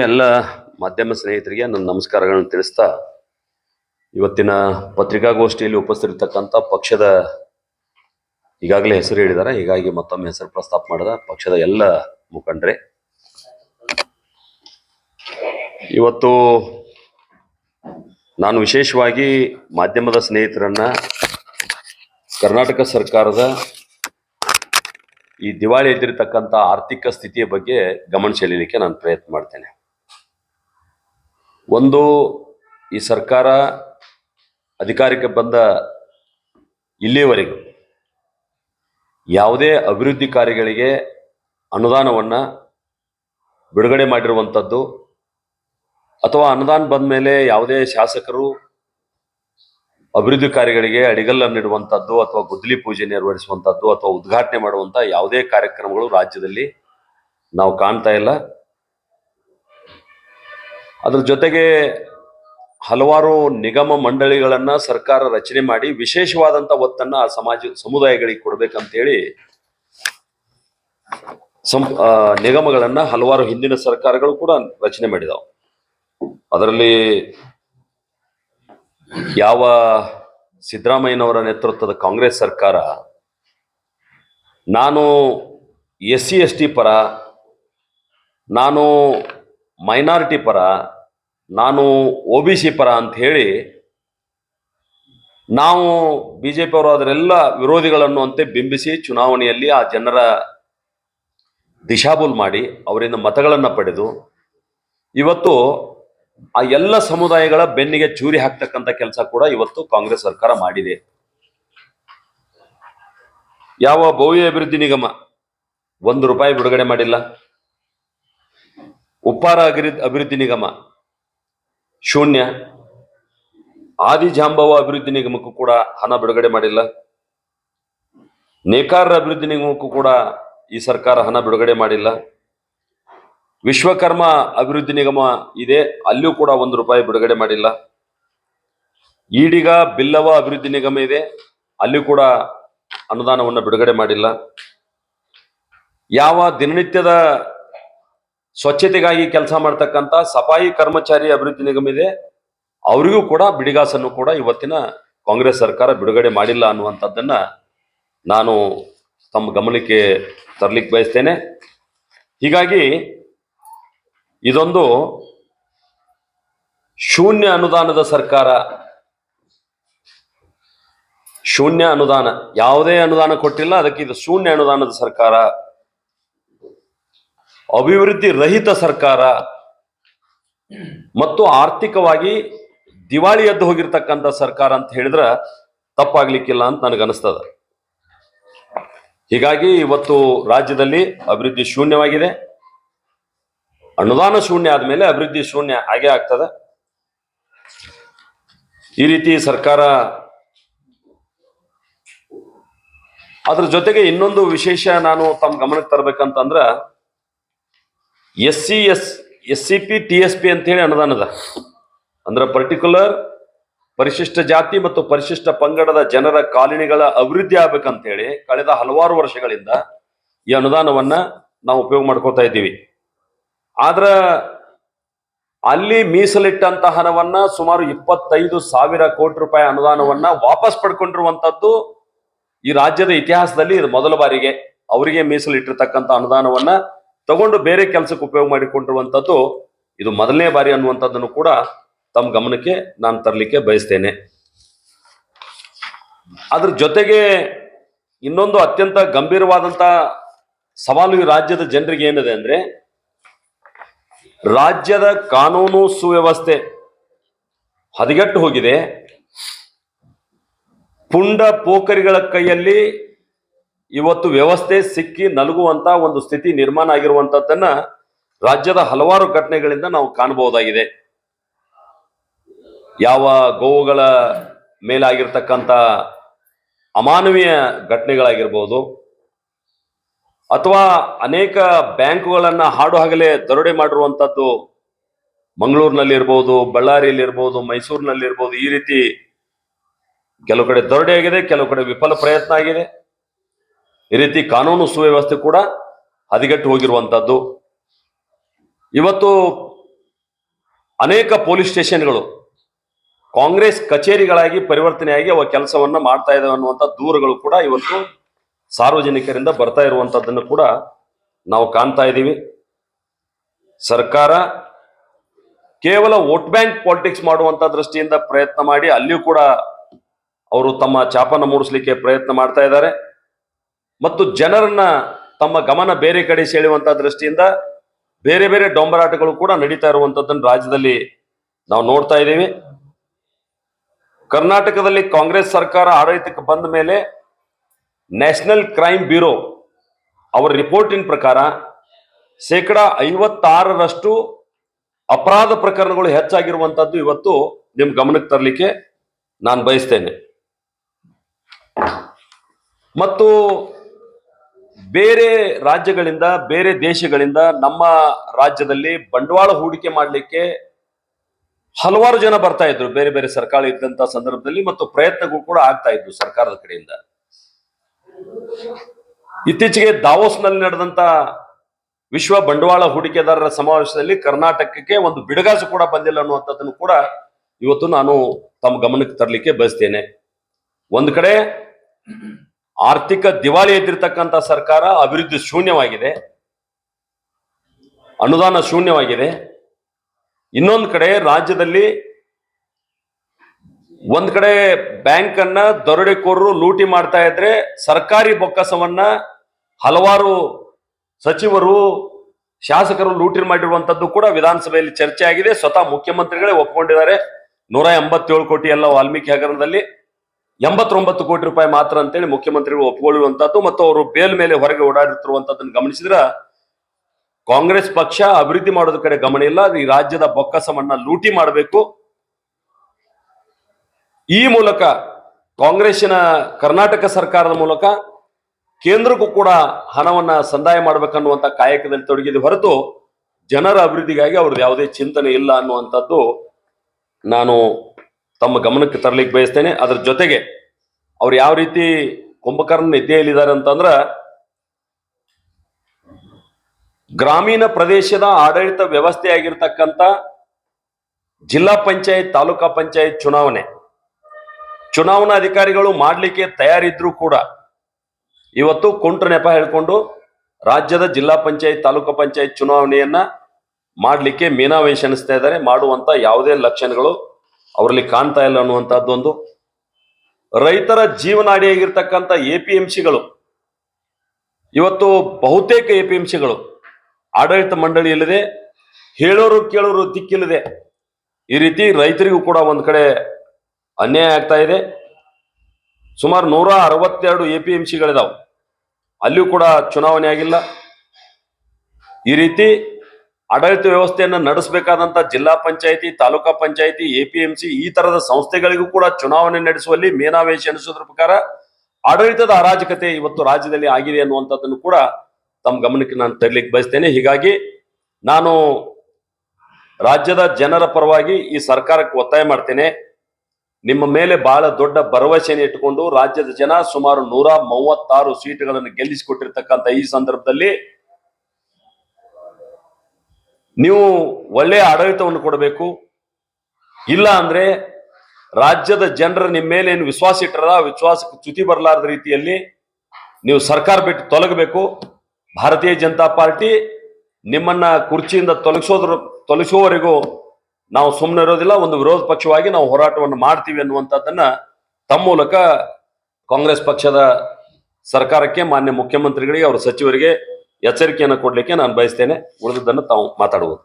ಎಲ್ಲ ಮಾಧ್ಯಮ ಸ್ನೇಹಿತರಿಗೆ ನನ್ನ ನಮಸ್ಕಾರಗಳನ್ನು ತಿಳಿಸ್ತಾ ಇವತ್ತಿನ ಪತ್ರಿಕಾಗೋಷ್ಠಿಯಲ್ಲಿ ಉಪಸ್ಥಿತಿರ್ತಕ್ಕಂಥ ಪಕ್ಷದ ಈಗಾಗಲೇ ಹೆಸರು ಹೇಳಿದ್ದಾರೆ. ಹೀಗಾಗಿ ಮತ್ತೊಮ್ಮೆ ಹೆಸರು ಪ್ರಸ್ತಾಪ ಮಾಡಿದ ಪಕ್ಷದ ಎಲ್ಲ ಮುಖಂಡರೇ, ಇವತ್ತು ನಾನು ವಿಶೇಷವಾಗಿ ಮಾಧ್ಯಮದ ಸ್ನೇಹಿತರನ್ನ ಕರ್ನಾಟಕ ಸರ್ಕಾರದ ಈ ದಿವಾಳಿ ಎದ್ದಿರತಕ್ಕಂಥ ಆರ್ಥಿಕ ಸ್ಥಿತಿಯ ಬಗ್ಗೆ ಗಮನ ಸೆಳೀಲಿಕ್ಕೆ ನಾನು ಪ್ರಯತ್ನ ಮಾಡ್ತೇನೆ. ಒಂದು, ಈ ಸರ್ಕಾರ ಅಧಿಕಾರಕ್ಕೆ ಬಂದ ಇಲ್ಲಿಯವರೆಗೂ ಯಾವುದೇ ಅಭಿವೃದ್ಧಿ ಕಾರ್ಯಗಳಿಗೆ ಅನುದಾನವನ್ನು ಬಿಡುಗಡೆ ಮಾಡಿರುವಂಥದ್ದು ಅಥವಾ ಅನುದಾನ ಬಂದ ಮೇಲೆ ಯಾವುದೇ ಶಾಸಕರು ಅಭಿವೃದ್ಧಿ ಕಾರ್ಯಗಳಿಗೆ ಅಡಿಗಲ್ಲನ್ನಿಡುವಂಥದ್ದು ಅಥವಾ ಗುದ್ದಲಿ ಪೂಜೆ ನೆರವೇರಿಸುವಂಥದ್ದು ಅಥವಾ ಉದ್ಘಾಟನೆ ಮಾಡುವಂಥ ಯಾವುದೇ ಕಾರ್ಯಕ್ರಮಗಳು ರಾಜ್ಯದಲ್ಲಿ ನಾವು ಕಾಣ್ತಾ ಇಲ್ಲ. ಅದ್ರ ಜೊತೆಗೆ ಹಲವಾರು ನಿಗಮ ಮಂಡಳಿಗಳನ್ನ ಸರ್ಕಾರ ರಚನೆ ಮಾಡಿ ವಿಶೇಷವಾದಂತ ಒತ್ತನ್ನ ಆ ಸಮಾಜ, ಸಮುದಾಯಗಳಿಗೆ ಕೊಡಬೇಕಂತೇಳಿ ಸಂ ನಿಗಮಗಳನ್ನ ಹಲವಾರು ಹಿಂದಿನ ಸರ್ಕಾರಗಳು ಕೂಡ ರಚನೆ ಮಾಡಿದವು. ಅದರಲ್ಲಿ ಯಾವ ಸಿದ್ದರಾಮಯ್ಯನವರ ನೇತೃತ್ವದ ಕಾಂಗ್ರೆಸ್ ಸರ್ಕಾರ, ನಾನು ಎಸ್ ಸಿ ಎಸ್ ಟಿ ಪರ, ನಾನು ಮೈನಾರಿಟಿ ಪರ, ನಾನು ಒ ಬಿ ಸಿ ಪರ ಅಂತ ಹೇಳಿ, ನಾವು ಬಿ ಜೆ ಪಿಯವರು ಅದರೆಲ್ಲ ವಿರೋಧಿಗಳನ್ನು ಅಂತೆ ಬಿಂಬಿಸಿ ಚುನಾವಣೆಯಲ್ಲಿ ಆ ಜನರ ದಿಶಾಬುಲ್ ಮಾಡಿ ಅವರಿಂದ ಮತಗಳನ್ನು ಪಡೆದು, ಇವತ್ತು ಆ ಎಲ್ಲ ಸಮುದಾಯಗಳ ಬೆನ್ನಿಗೆ ಚೂರಿ ಹಾಕ್ತಕ್ಕಂಥ ಕೆಲಸ ಕೂಡ ಇವತ್ತು ಕಾಂಗ್ರೆಸ್ ಸರ್ಕಾರ ಮಾಡಿದೆ. ಯಾವ ಭವ್ಯ ಅಭಿವೃದ್ಧಿ ನಿಗಮ ಒಂದು ರೂಪಾಯಿ ಬಿಡುಗಡೆ ಮಾಡಿಲ್ಲ. ಉಪ್ಪಾರ ಅಭಿವೃದ್ಧಿ ನಿಗಮ, ಶೂನ್ಯ. ಆದಿಜಾಂಬವ ಅಭಿವೃದ್ಧಿ ನಿಗಮಕ್ಕೂ ಕೂಡ ಹಣ ಬಿಡುಗಡೆ ಮಾಡಿಲ್ಲ. ನೇಕಾರರ ಅಭಿವೃದ್ಧಿ ನಿಗಮಕ್ಕೂ ಕೂಡ ಈ ಸರ್ಕಾರ ಹಣ ಬಿಡುಗಡೆ ಮಾಡಿಲ್ಲ. ವಿಶ್ವಕರ್ಮ ಅಭಿವೃದ್ಧಿ ನಿಗಮ ಇದೆ ಅಲ್ಲಿಯೂ ಕೂಡ ಒಂದು ರೂಪಾಯಿ ಬಿಡುಗಡೆ ಮಾಡಿಲ್ಲ. ಈಡಿಗ ಬಿಲ್ಲವ ಅಭಿವೃದ್ಧಿ ನಿಗಮ ಇದೆ, ಅಲ್ಲಿ ಕೂಡ ಅನುದಾನವನ್ನು ಬಿಡುಗಡೆ ಮಾಡಿಲ್ಲ. ಯಾವ ದಿನನಿತ್ಯದ ಸ್ವಚ್ಛತೆಗಾಗಿ ಕೆಲಸ ಮಾಡ್ತಕ್ಕಂಥ ಸಫಾಯಿ ಕರ್ಮಚಾರಿ ಅಭಿವೃದ್ಧಿ ನಿಗಮ ಇದೆ. ಅವರಿಗೂ ಕೂಡ ಬಿಡಿಗಾಸನ್ನು ಕೂಡ ಇವತ್ತಿನ ಕಾಂಗ್ರೆಸ್ ಸರ್ಕಾರ ಬಿಡುಗಡೆ ಮಾಡಿಲ್ಲ ಅನ್ನುವಂಥದ್ದನ್ನು ನಾನು ತಮ್ಮ ಗಮನಕ್ಕೆ ತರಲಿಕ್ಕೆ ಬಯಸ್ತೇನೆ. ಹೀಗಾಗಿ ಇದೊಂದು ಶೂನ್ಯ ಅನುದಾನದ ಸರ್ಕಾರ. ಶೂನ್ಯ ಅನುದಾನ, ಯಾವುದೇ ಅನುದಾನ ಕೊಟ್ಟಿಲ್ಲ, ಅದಕ್ಕೆ ಇದು ಶೂನ್ಯ ಅನುದಾನದ ಸರ್ಕಾರ. ಅಭಿವೃದ್ಧಿ ರಹಿತ ಸರ್ಕಾರ ಮತ್ತು ಆರ್ಥಿಕವಾಗಿ ದಿವಾಳಿ ಎದ್ದು ಹೋಗಿರ್ತಕ್ಕಂಥ ಸರ್ಕಾರ ಅಂತ ಹೇಳಿದ್ರೆ ತಪ್ಪಾಗ್ಲಿಕ್ಕಿಲ್ಲ ಅಂತ ನನಗನ್ನಿಸ್ತದ ಹೀಗಾಗಿ ಇವತ್ತು ರಾಜ್ಯದಲ್ಲಿ ಅಭಿವೃದ್ಧಿ ಶೂನ್ಯವಾಗಿದೆ. ಅನುದಾನ ಶೂನ್ಯ ಆದ್ಮೇಲೆ ಅಭಿವೃದ್ಧಿ ಶೂನ್ಯ ಆಗೇ ಆಗ್ತದೆ. ಈ ರೀತಿ ಸರ್ಕಾರ ಅದ್ರ ಜೊತೆಗೆ ಇನ್ನೊಂದು ವಿಶೇಷ ನಾನು ತಮ್ಮ ಗಮನಕ್ಕೆ ತರಬೇಕಂತಂದ್ರ S C S S C P T S P ಅಂತೇಳಿ ಅನುದಾನದ. ಅಂದ್ರೆ ಪರ್ಟಿಕ್ಯುಲರ್ ಪರಿಶಿಷ್ಟ ಜಾತಿ ಮತ್ತು ಪರಿಶಿಷ್ಟ ಪಂಗಡದ ಜನರ ಕಾಲನಿಗಳ ಅಭಿವೃದ್ಧಿ ಆಗ್ಬೇಕಂತೇಳಿ ಕಳೆದ ಹಲವಾರು ವರ್ಷಗಳಿಂದ ಈ ಅನುದಾನವನ್ನ ನಾವು ಉಪಯೋಗ ಮಾಡ್ಕೋತಾ ಇದ್ದೀವಿ. ಆದ್ರ ಅಲ್ಲಿ ಮೀಸಲಿಟ್ಟಂತ ಹಣವನ್ನ ಸುಮಾರು ಇಪ್ಪತ್ತೈದು ಸಾವಿರ ಕೋಟಿ ರೂಪಾಯಿ ಅನುದಾನವನ್ನ ವಾಪಸ್ ಪಡ್ಕೊಂಡಿರುವಂತದ್ದು ಈ ರಾಜ್ಯದ ಇತಿಹಾಸದಲ್ಲಿ ಇದು ಮೊದಲ ಬಾರಿಗೆ ಅವರಿಗೆ ಮೀಸಲಿಟ್ಟಿರ್ತಕ್ಕಂಥ ಅನುದಾನವನ್ನ ತಗೊಂಡು ಬೇರೆ ಕೆಲಸಕ್ಕೆ ಉಪಯೋಗ ಮಾಡಿಕೊಂಡಿರುವಂಥದ್ದು ಇದು ಮೊದಲನೇ ಬಾರಿ ಅನ್ನುವಂಥದ್ದನ್ನು ಕೂಡ ತಮ್ಮ ಗಮನಕ್ಕೆ ನಾನು ತರಲಿಕ್ಕೆ ಬಯಸ್ತೇನೆ. ಅದ್ರ ಜೊತೆಗೆ ಇನ್ನೊಂದು ಅತ್ಯಂತ ಗಂಭೀರವಾದಂಥ ಸವಾಲು ಈ ರಾಜ್ಯದ ಜನರಿಗೆ ಏನಿದೆ ಅಂದ್ರೆ, ರಾಜ್ಯದ ಕಾನೂನು ಸುವ್ಯವಸ್ಥೆ ಹದಗೆಟ್ಟು ಹೋಗಿದೆ. ಪುಂಡ ಪೋಖರಿಗಳ ಕೈಯಲ್ಲಿ ಇವತ್ತು ವ್ಯವಸ್ಥೆ ಸಿಕ್ಕಿ ನಲುಗುವಂತ ಒಂದು ಸ್ಥಿತಿ ನಿರ್ಮಾಣ ಆಗಿರುವಂತದ್ದನ್ನ ರಾಜ್ಯದ ಹಲವಾರು ಘಟನೆಗಳಿಂದ ನಾವು ಕಾಣಬಹುದಾಗಿದೆ. ಯಾವ ಗೋವುಗಳ ಮೇಲಾಗಿರ್ತಕ್ಕಂಥ ಅಮಾನವೀಯ ಘಟನೆಗಳಾಗಿರ್ಬೋದು, ಅಥವಾ ಅನೇಕ ಬ್ಯಾಂಕುಗಳನ್ನ ಹಾಡು ಹಗಲೇ ದರೋಡೆ ಮಾಡಿರುವಂತದ್ದು ಮಂಗಳೂರಿನಲ್ಲಿರ್ಬೋದು, ಬಳ್ಳಾರಿಯಲ್ಲಿರ್ಬೋದು ಬಳ್ಳಾರಿಯಲ್ಲಿ ಇರ್ಬೋದು ಮೈಸೂರಿನಲ್ಲಿ ಇರ್ಬೋದು ಈ ರೀತಿ ಕೆಲವು ಕಡೆ ದರೋಡೆ ಆಗಿದೆ, ಕೆಲವು ಕಡೆ ವಿಫಲ ಪ್ರಯತ್ನ ಆಗಿದೆ. ಈ ರೀತಿ ಕಾನೂನು ಸುವ್ಯವಸ್ಥೆ ಕೂಡ ಹದಗೆಟ್ಟು ಹೋಗಿರುವಂಥದ್ದು ಇವತ್ತು ಅನೇಕ ಪೊಲೀಸ್ ಸ್ಟೇಷನ್ಗಳು ಕಾಂಗ್ರೆಸ್ ಕಚೇರಿಗಳಾಗಿ ಪರಿವರ್ತನೆಯಾಗಿ ಅವ ಕೆಲಸವನ್ನ ಮಾಡ್ತಾ ಇದಾವೆ ಅನ್ನುವಂಥ ದೂರುಗಳು ಕೂಡ ಇವತ್ತು ಸಾರ್ವಜನಿಕರಿಂದ ಬರ್ತಾ ಇರುವಂತದ್ದನ್ನು ಕೂಡ ನಾವು ಕಾಣ್ತಾ ಇದ್ದೀವಿ. ಸರ್ಕಾರ ಕೇವಲ ವೋಟ್ ಬ್ಯಾಂಕ್ ಪಾಲಿಟಿಕ್ಸ್ ಮಾಡುವಂತ ದೃಷ್ಟಿಯಿಂದ ಪ್ರಯತ್ನ ಮಾಡಿ ಅಲ್ಲಿಯೂ ಕೂಡ ಅವರು ತಮ್ಮ ಚಾಪನ ಮೂಡಿಸ್ಲಿಕ್ಕೆ ಪ್ರಯತ್ನ ಮಾಡ್ತಾ ಇದ್ದಾರೆ. ಮತ್ತು ಜನರನ್ನ ತಮ್ಮ ಗಮನ ಬೇರೆ ಕಡೆ ಸೆಳೆಯುವಂತಹ ದೃಷ್ಟಿಯಿಂದ ಬೇರೆ ಬೇರೆ ಡೊಂಬರಾಟಗಳು ಕೂಡ ನಡೀತಾ ಇರುವಂತದ್ದನ್ನು ರಾಜ್ಯದಲ್ಲಿ ನಾವು ನೋಡ್ತಾ ಇದ್ದೀವಿ. ಕರ್ನಾಟಕದಲ್ಲಿ ಕಾಂಗ್ರೆಸ್ ಸರ್ಕಾರ ಆಡಳಿತಕ್ಕೆ ಬಂದ ಮೇಲೆ ನ್ಯಾಷನಲ್ ಕ್ರೈಮ್ ಬ್ಯೂರೋ ಅವರ ರಿಪೋರ್ಟಿನ ಪ್ರಕಾರ ಶೇಕಡ ಐವತ್ತಾರರಷ್ಟು ಅಪರಾಧ ಪ್ರಕರಣಗಳು ಹೆಚ್ಚಾಗಿರುವಂತದ್ದು ಇವತ್ತು ನಿಮ್ ಗಮನಕ್ಕೆ ತರಲಿಕ್ಕೆ ನಾನು ಬಯಸ್ತೇನೆ. ಮತ್ತು ಬೇರೆ ರಾಜ್ಯಗಳಿಂದ, ಬೇರೆ ದೇಶಗಳಿಂದ ನಮ್ಮ ರಾಜ್ಯದಲ್ಲಿ ಬಂಡವಾಳ ಹೂಡಿಕೆ ಮಾಡಲಿಕ್ಕೆ ಹಲವಾರು ಜನ ಬರ್ತಾ ಇದ್ರು. ಬೇರೆ ಬೇರೆ ಸರ್ಕಾರ ಇದ್ದಂತ ಸಂದರ್ಭದಲ್ಲಿ ಮತ್ತು ಪ್ರಯತ್ನಗಳು ಕೂಡ ಆಗ್ತಾ ಇದ್ವು ಸರ್ಕಾರದ ಕಡೆಯಿಂದ. ಇತ್ತೀಚೆಗೆ ದಾವೋಸ್ನಲ್ಲಿ ನಡೆದಂತ ವಿಶ್ವ ಬಂಡವಾಳ ಹೂಡಿಕೆದಾರರ ಸಮಾವೇಶದಲ್ಲಿ ಕರ್ನಾಟಕಕ್ಕೆ ಒಂದು ಬಿಡಗಾಸು ಕೂಡ ಬಂದಿಲ್ಲ ಅನ್ನುವಂಥದ್ದನ್ನು ಕೂಡ ಇವತ್ತು ನಾನು ತಮ್ಮ ಗಮನಕ್ಕೆ ತರಲಿಕ್ಕೆ ಬಯಸ್ತೇನೆ. ಒಂದು ಕಡೆ ಆರ್ಥಿಕ ದಿವಾಳಿ ಎದ್ದಿರ್ತಕ್ಕಂಥ ಸರ್ಕಾರ ಅಭಿವೃದ್ಧಿ ಶೂನ್ಯವಾಗಿದೆ. ಅನುದಾನ ಶೂನ್ಯವಾಗಿದೆ. ಇನ್ನೊಂದು ಕಡೆ ರಾಜ್ಯದಲ್ಲಿ ಒಂದ್ ಕಡೆ ಬ್ಯಾಂಕ್ ಅನ್ನ ದರೋಡೆಕೋರರು ಲೂಟಿ ಮಾಡ್ತಾ ಇದ್ರೆ ಸರ್ಕಾರಿ ಬೊಕ್ಕಸವನ್ನ ಹಲವಾರು ಸಚಿವರು, ಶಾಸಕರು ಲೂಟಿ ಮಾಡಿರುವಂತದ್ದು ಕೂಡ ವಿಧಾನಸಭೆಯಲ್ಲಿ ಚರ್ಚೆ ಆಗಿದೆ ಸ್ವತಃ ಮುಖ್ಯಮಂತ್ರಿಗಳೇ ಒಪ್ಕೊಂಡಿದ್ದಾರೆ. ನೂರ ಎಂಬತ್ತೇಳು ಕೋಟಿ ಎಲ್ಲ ವಾಲ್ಮೀಕಿ ಹಗರಣದಲ್ಲಿ ಎಂಬತ್ತೊಂಬತ್ತು ಕೋಟಿ ರೂಪಾಯಿ ಮಾತ್ರ ಅಂತೇಳಿ ಮುಖ್ಯಮಂತ್ರಿಗಳು ಒಪ್ಪಿಕೊಳ್ಳುವಂತಹದ್ದು ಮತ್ತು ಅವರು ಬೇಲ್ ಮೇಲೆ ಹೊರಗೆ ಓಡಾಡಿರ್ತಿರುವಂತದ್ದನ್ನು ಗಮನಿಸಿದ್ರ ಕಾಂಗ್ರೆಸ್ ಪಕ್ಷ ಅಭಿವೃದ್ಧಿ ಮಾಡೋದ ಕಡೆ ಗಮನ ಇಲ್ಲ. ಈ ರಾಜ್ಯದ ಬೊಕ್ಕಸವನ್ನ ಲೂಟಿ ಮಾಡಬೇಕು. ಈ ಮೂಲಕ ಕಾಂಗ್ರೆಸ್ಸಿನ ಕರ್ನಾಟಕ ಸರ್ಕಾರದ ಮೂಲಕ ಕೇಂದ್ರಕ್ಕೂ ಕೂಡ ಹಣವನ್ನ ಸಂದಾಯ ಮಾಡ್ಬೇಕನ್ನುವಂತ ಕಾಯಕದಲ್ಲಿ ತೊಡಗಿದೆ ಹೊರತು ಜನರ ಅಭಿವೃದ್ಧಿಗಾಗಿ ಅವ್ರದ್ದು ಯಾವುದೇ ಚಿಂತನೆ ಇಲ್ಲ ಅನ್ನುವಂಥದ್ದು ನಾನು ತಮ್ಮ ಗಮನಕ್ಕೆ ತರಲಿಕ್ಕೆ ಬಯಸ್ತೇನೆ. ಅದರ ಜೊತೆಗೆ ಅವ್ರು ಯಾವ ರೀತಿ ಕುಂಭಕರ್ಣ ನಿದ್ದೆಯಲ್ಲಿದ್ದಾರೆ ಅಂತಂದ್ರ ಗ್ರಾಮೀಣ ಪ್ರದೇಶದ ಆಡಳಿತ ವ್ಯವಸ್ಥೆ ಆಗಿರ್ತಕ್ಕಂಥ ಜಿಲ್ಲಾ ಪಂಚಾಯತ್, ತಾಲೂಕಾ ಪಂಚಾಯತ್ ಚುನಾವಣೆ. ಚುನಾವಣಾ ಅಧಿಕಾರಿಗಳು ಮಾಡಲಿಕ್ಕೆ ತಯಾರಿದ್ರು ಕೂಡ ಇವತ್ತು ಕುಂಟ್ರ ನೆಪ ಹೇಳ್ಕೊಂಡು ರಾಜ್ಯದ ಜಿಲ್ಲಾ ಪಂಚಾಯತ್, ತಾಲೂಕಾ ಪಂಚಾಯತ್ ಚುನಾವಣೆಯನ್ನ ಮಾಡಲಿಕ್ಕೆ ಮೀನಾವೇಶ ಅನಿಸ್ತಾ ಇದ್ದಾರೆ. ಮಾಡುವಂತ ಯಾವುದೇ ಲಕ್ಷಣಗಳು ಅವರಲ್ಲಿ ಕಾಣ್ತಾ ಇಲ್ಲ ಅನ್ನುವಂಥದ್ದೊಂದು ರೈತರ ಜೀವನಾಡಿಯಾಗಿರ್ತಕ್ಕಂಥ ಎ ಪಿ ಎಂ ಸಿಗಳು ಇವತ್ತು ಬಹುತೇಕ ಎ ಪಿ ಎಂ ಸಿಗಳು ಆಡಳಿತ ಮಂಡಳಿ ಇಲ್ಲದೆ ಹೇಳೋರು ಕೇಳೋರು ದಿಕ್ಕಿಲ್ಲದೆ ಈ ರೀತಿ ರೈತರಿಗೂ ಕೂಡ ಒಂದು ಕಡೆ ಅನ್ಯಾಯ ಆಗ್ತಾ ಇದೆ. ಸುಮಾರು ನೂರ ಅರವತ್ತೆರಡು ಎ ಪಿ ಎಂ ಸಿಗಳಿದಾವೆ ಅಲ್ಲಿಯೂ ಕೂಡ ಚುನಾವಣೆ ಆಗಿಲ್ಲ. ಈ ರೀತಿ ಆಡಳಿತ ವ್ಯವಸ್ಥೆಯನ್ನು ನಡೆಸಬೇಕಾದಂಥ ಜಿಲ್ಲಾ ಪಂಚಾಯಿತಿ, ತಾಲೂಕಾ ಪಂಚಾಯತಿ ಸಿ ಈ ತರದ ಸಂಸ್ಥೆಗಳಿಗೂ ಕೂಡ ಚುನಾವಣೆ ನಡೆಸುವಲ್ಲಿ ಮೇನಾವೇಶ ಎಣಿಸೋದ್ರ ಪ್ರಕಾರ ಆಡಳಿತದ ಅರಾಜಕತೆ ಇವತ್ತು ರಾಜ್ಯದಲ್ಲಿ ಆಗಿದೆ ಅನ್ನುವಂಥದ್ದನ್ನು ಕೂಡ ತಮ್ಮ ಗಮನಕ್ಕೆ ನಾನು ತರಲಿಕ್ಕೆ ಬಯಸ್ತೇನೆ. ಹೀಗಾಗಿ ನಾನು ರಾಜ್ಯದ ಜನರ ಪರವಾಗಿ ಈ ಸರ್ಕಾರಕ್ಕೆ ಒತ್ತಾಯ ಮಾಡ್ತೇನೆ. ನಿಮ್ಮ ಮೇಲೆ ಬಹಳ ದೊಡ್ಡ ಭರವಸೆಯನ್ನು ಇಟ್ಟುಕೊಂಡು ರಾಜ್ಯದ ಜನ ಸುಮಾರು ನೂರ ಮೂವತ್ತಾರು ಸೀಟುಗಳನ್ನು ಗೆಲ್ಲಿಸಿಕೊಟ್ಟಿರ್ತಕ್ಕಂಥ ಈ ಸಂದರ್ಭದಲ್ಲಿ ನೀವು ಒಳ್ಳೆಯ ಆಡಳಿತವನ್ನು ಕೊಡಬೇಕು. ಇಲ್ಲ ಅಂದ್ರೆ ರಾಜ್ಯದ ಜನರ ನಿಮ್ಮ ಮೇಲೆ ಏನು ವಿಶ್ವಾಸ ಇಟ್ಟರದ ವಿಶ್ವಾಸಕ್ಕೆ ಚ್ಯುತಿ ಬರಲಾರದ ರೀತಿಯಲ್ಲಿ ನೀವು ಸರ್ಕಾರ ಬಿಟ್ಟು ತೊಲಗಬೇಕು. ಭಾರತೀಯ ಜನತಾ ಪಾರ್ಟಿ ನಿಮ್ಮನ್ನ ಕುರ್ಚಿಯಿಂದ ತೊಲಗಿಸೋದ್ರ, ತೊಲಗಿಸುವವರೆಗೂ ನಾವು ಸುಮ್ಮನೆ ಇರೋದಿಲ್ಲ, ಒಂದು ವಿರೋಧ ಪಕ್ಷವಾಗಿ ನಾವು ಹೋರಾಟವನ್ನು ಮಾಡ್ತೀವಿ ಅನ್ನುವಂಥದ್ದನ್ನ ತಮ್ಮ ಮೂಲಕ ಕಾಂಗ್ರೆಸ್ ಪಕ್ಷದ ಸರ್ಕಾರಕ್ಕೆ ಮಾನ್ಯ ಮುಖ್ಯಮಂತ್ರಿಗಳಿಗೆ, ಅವರ ಸಚಿವರಿಗೆ ಎಚ್ಚರಿಕೆಯನ್ನು ಕೊಡ್ಲಿಕ್ಕೆ ನಾನು ಬಯಸ್ತೇನೆ. ಉಳಿದದ್ದನ್ನು ತಾವು ಮಾತಾಡುವುದು